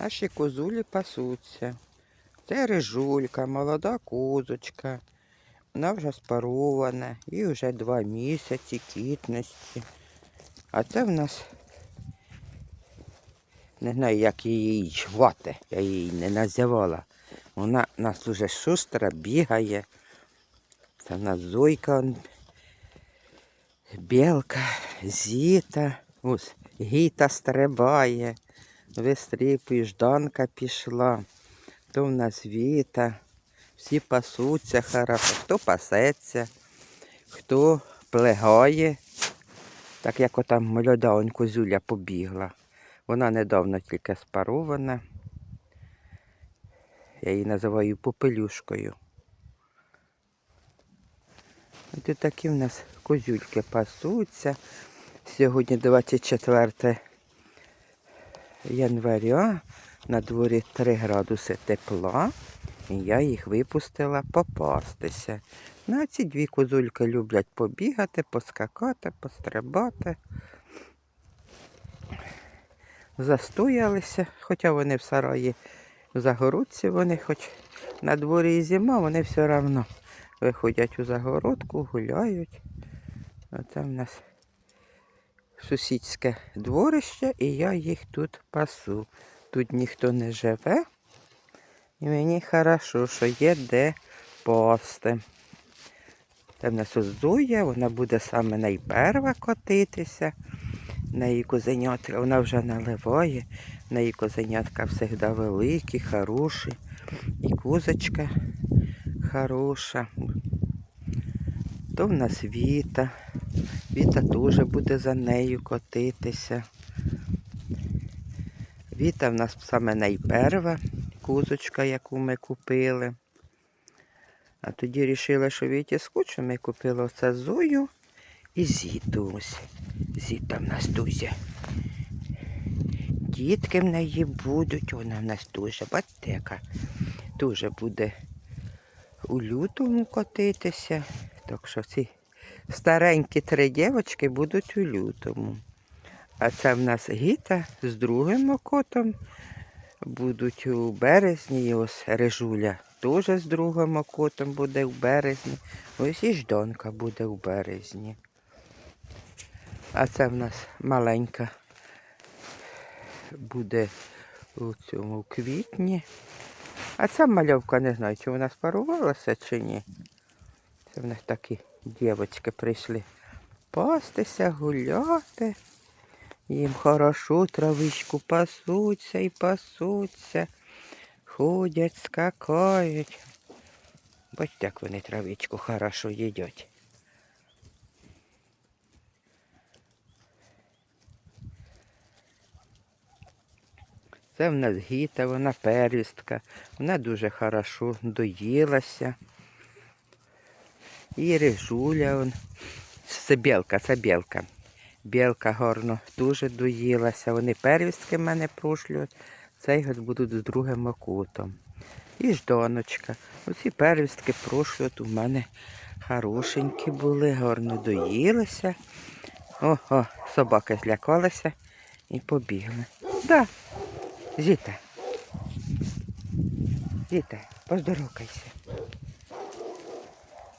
Наші козулі пасуться. Це рижулька, молода козочка. Вона вже спарована, їй вже два місяці кітності. А це в нас не знаю, як її звати, я її не називала. Вона у нас дуже шустра, бігає. Це в нас Зойка, білка, зіта, ось гіта стрибає, вистріпує, жданка пішла. То в нас віта, всі пасуться хорошо, хто пасеться, хто плегає, так як отам молода он козуля побігла. Вона недавно тільки спарована. Я її називаю попелюшкою. Ось такі в нас козюльки пасуться. Сьогодні 24 января, на дворі 3 градуси тепла, і я їх випустила попастися. Ну, а ці дві козульки люблять побігати, поскакати, пострибати. Застоялися, хоча вони в сараї в загородці, вони хоч на дворі і зима, вони все одно виходять у загородку, гуляють. Оце в нас сусідське дворище, і я їх тут пасу. Тут ніхто не живе. І мені хорошо, що є де пасти. В нас Зоя, вона буде саме найперва котитися. На її козенятка, вона вже наливає. На її козенятка завжди великі, хороші. І козочка хороша. То в нас Віта. Віта теж буде за нею котитися. Віта в нас саме найперва козочка, яку ми купили. А тоді вирішили, що Віті скучно, ми купили оце Зою і Зіту ось. Зіта в нас дуже. Дітки в неї будуть, вона в нас дуже батека. Дуже буде у лютому котитися. Так що ці старенькі три дівчатки будуть у лютому. А це в нас гіта з другим котом. Будуть у березні. І ось режуля теж з другим котом буде в березні. Ось і ждонка буде в березні. А це в нас маленька буде у цьому квітні. А ця мальовка не знаю, чи вона спарувалася чи ні. Це в нас такі дівчатки прийшли пастися, гуляти. Їм хорошо травичку пасуться і пасуться. Ходять, скакають. Бачите, як вони травичку хорошо їдять. Це в нас гіта, вона первістка. Вона дуже хорошо доїлася. І рижуля. Це білка, це білка. Білка гарно дуже доїлася. Вони первістки в мене прошлюють. Цей год з другим окутом. І ждоночка. Оці первістки прошлюють у мене хорошенькі були, гарно доїлися. Ого, собаки злякалися і побігли. Да, Зіта. Зіта, поздоровкайся.